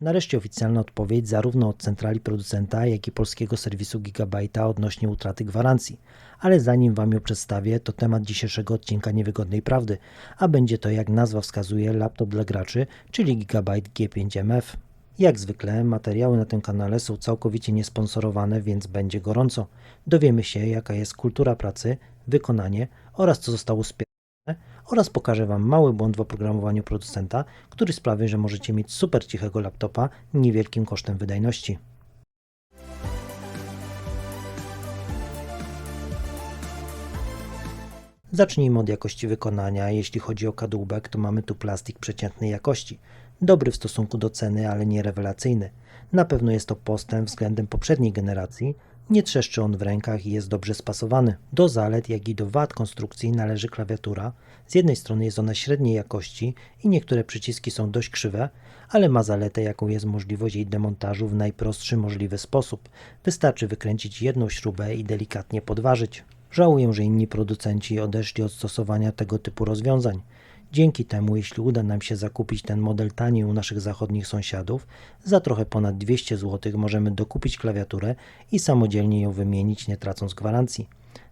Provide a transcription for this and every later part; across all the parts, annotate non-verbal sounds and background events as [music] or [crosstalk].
Nareszcie oficjalna odpowiedź zarówno od centrali producenta, jak i polskiego serwisu Gigabyte'a odnośnie utraty gwarancji. Ale zanim Wam ją przedstawię, to temat dzisiejszego odcinka Niewygodnej Prawdy, a będzie to jak nazwa wskazuje laptop dla graczy, czyli Gigabyte G5MF. Jak zwykle materiały na tym kanale są całkowicie niesponsorowane, więc będzie gorąco. Dowiemy się jaka jest kultura pracy, wykonanie oraz co zostało spierne oraz pokażę Wam mały błąd w oprogramowaniu producenta, który sprawi, że możecie mieć super cichego laptopa niewielkim kosztem wydajności. Zacznijmy od jakości wykonania. Jeśli chodzi o kadłubek, to mamy tu plastik przeciętnej jakości. Dobry w stosunku do ceny, ale nie rewelacyjny. Na pewno jest to postęp względem poprzedniej generacji. Nie trzeszczy on w rękach i jest dobrze spasowany. Do zalet, jak i do wad konstrukcji należy klawiatura. Z jednej strony jest ona średniej jakości i niektóre przyciski są dość krzywe, ale ma zaletę, jaką jest możliwość jej demontażu w najprostszy możliwy sposób. Wystarczy wykręcić jedną śrubę i delikatnie podważyć. Żałuję, że inni producenci odeszli od stosowania tego typu rozwiązań. Dzięki temu, jeśli uda nam się zakupić ten model taniej u naszych zachodnich sąsiadów, za trochę ponad 200 zł możemy dokupić klawiaturę i samodzielnie ją wymienić, nie tracąc gwarancji.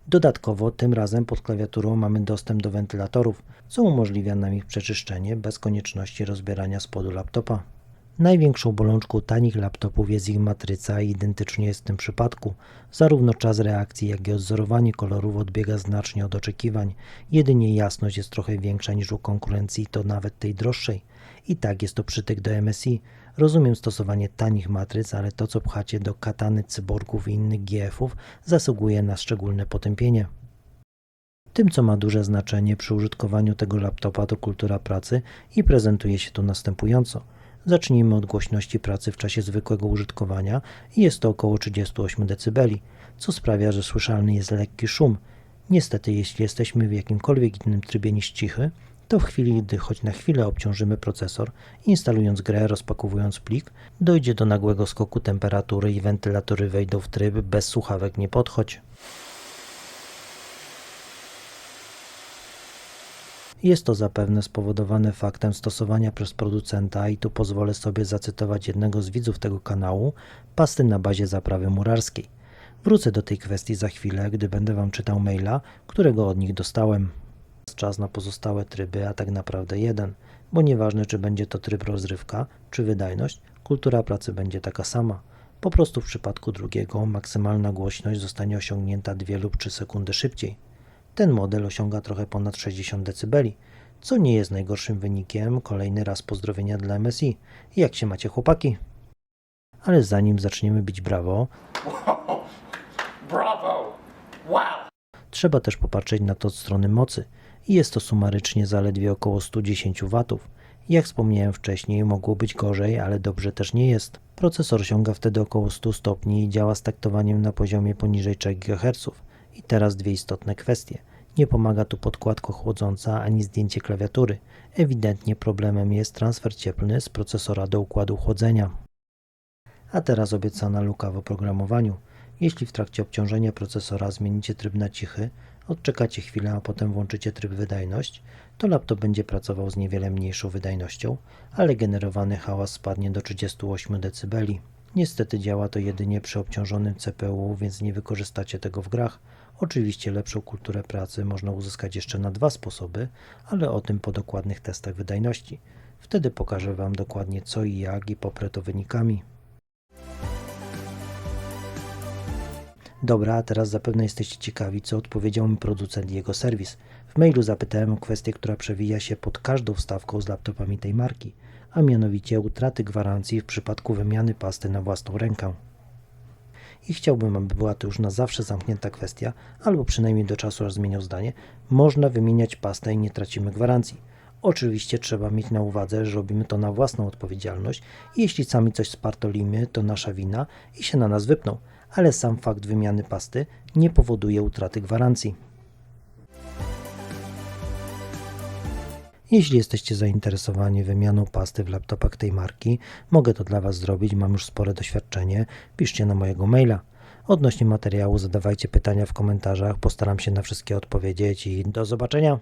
Dodatkowo, tym razem pod klawiaturą mamy dostęp do wentylatorów, co umożliwia nam ich przeczyszczenie bez konieczności rozbierania spodu laptopa. Największą bolączką tanich laptopów jest ich matryca i identycznie jest w tym przypadku. Zarówno czas reakcji, jak i odzorowanie kolorów odbiega znacznie od oczekiwań. Jedynie jasność jest trochę większa niż u konkurencji, to nawet tej droższej. I tak jest to przytyk do MSI. Rozumiem stosowanie tanich matryc, ale to co pchacie do katany cyborgów i innych GF-ów zasługuje na szczególne potępienie. Tym, co ma duże znaczenie przy użytkowaniu tego laptopa, to kultura pracy i prezentuje się tu następująco. Zacznijmy od głośności pracy w czasie zwykłego użytkowania i jest to około 38 dB, co sprawia, że słyszalny jest lekki szum. Niestety, jeśli jesteśmy w jakimkolwiek innym trybie niż cichy, to w chwili, gdy choć na chwilę obciążymy procesor, instalując grę, rozpakowując plik, dojdzie do nagłego skoku temperatury i wentylatory wejdą w tryb bez słuchawek nie podchodź. Jest to zapewne spowodowane faktem stosowania przez producenta i tu pozwolę sobie zacytować jednego z widzów tego kanału, pasty na bazie zaprawy murarskiej. Wrócę do tej kwestii za chwilę, gdy będę Wam czytał maila, którego od nich dostałem. Czas na pozostałe tryby, a tak naprawdę jeden, bo nieważne czy będzie to tryb rozrywka, czy wydajność, kultura pracy będzie taka sama. Po prostu w przypadku drugiego maksymalna głośność zostanie osiągnięta 2 lub 3 sekundy szybciej. Ten model osiąga trochę ponad 60 dB, co nie jest najgorszym wynikiem. Kolejny raz pozdrowienia dla MSI. Jak się macie chłopaki? Ale zanim zaczniemy bić brawo, [laughs] Bravo! Wow! trzeba też popatrzeć na to od strony mocy i jest to sumarycznie zaledwie około 110 W. Jak wspomniałem wcześniej, mogło być gorzej, ale dobrze też nie jest. Procesor osiąga wtedy około 100 stopni i działa z taktowaniem na poziomie poniżej 3 GHz. I teraz dwie istotne kwestie. Nie pomaga tu podkładka chłodząca ani zdjęcie klawiatury. Ewidentnie problemem jest transfer cieplny z procesora do układu chłodzenia. A teraz obiecana luka w oprogramowaniu. Jeśli w trakcie obciążenia procesora zmienicie tryb na cichy, odczekacie chwilę, a potem włączycie tryb wydajność, to laptop będzie pracował z niewiele mniejszą wydajnością, ale generowany hałas spadnie do 38 dB. Niestety działa to jedynie przy obciążonym CPU, więc nie wykorzystacie tego w grach. Oczywiście lepszą kulturę pracy można uzyskać jeszcze na dwa sposoby, ale o tym po dokładnych testach wydajności. Wtedy pokażę Wam dokładnie co i jak i poprę to wynikami. Dobra, a teraz zapewne jesteście ciekawi, co odpowiedział mi producent i jego serwis. W mailu zapytałem o kwestię, która przewija się pod każdą wstawką z laptopami tej marki, a mianowicie utraty gwarancji w przypadku wymiany pasty na własną rękę. I chciałbym, aby była to już na zawsze zamknięta kwestia, albo przynajmniej do czasu, aż zmienią zdanie. Można wymieniać pastę i nie tracimy gwarancji. Oczywiście trzeba mieć na uwadze, że robimy to na własną odpowiedzialność jeśli sami coś spartolimy, to nasza wina i się na nas wypną, ale sam fakt wymiany pasty nie powoduje utraty gwarancji. Jeśli jesteście zainteresowani wymianą pasty w laptopach tej marki, mogę to dla Was zrobić, mam już spore doświadczenie. Piszcie na mojego maila. Odnośnie materiału zadawajcie pytania w komentarzach, postaram się na wszystkie odpowiedzieć i do zobaczenia.